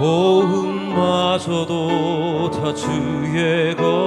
고음마저도 다 주의 것이니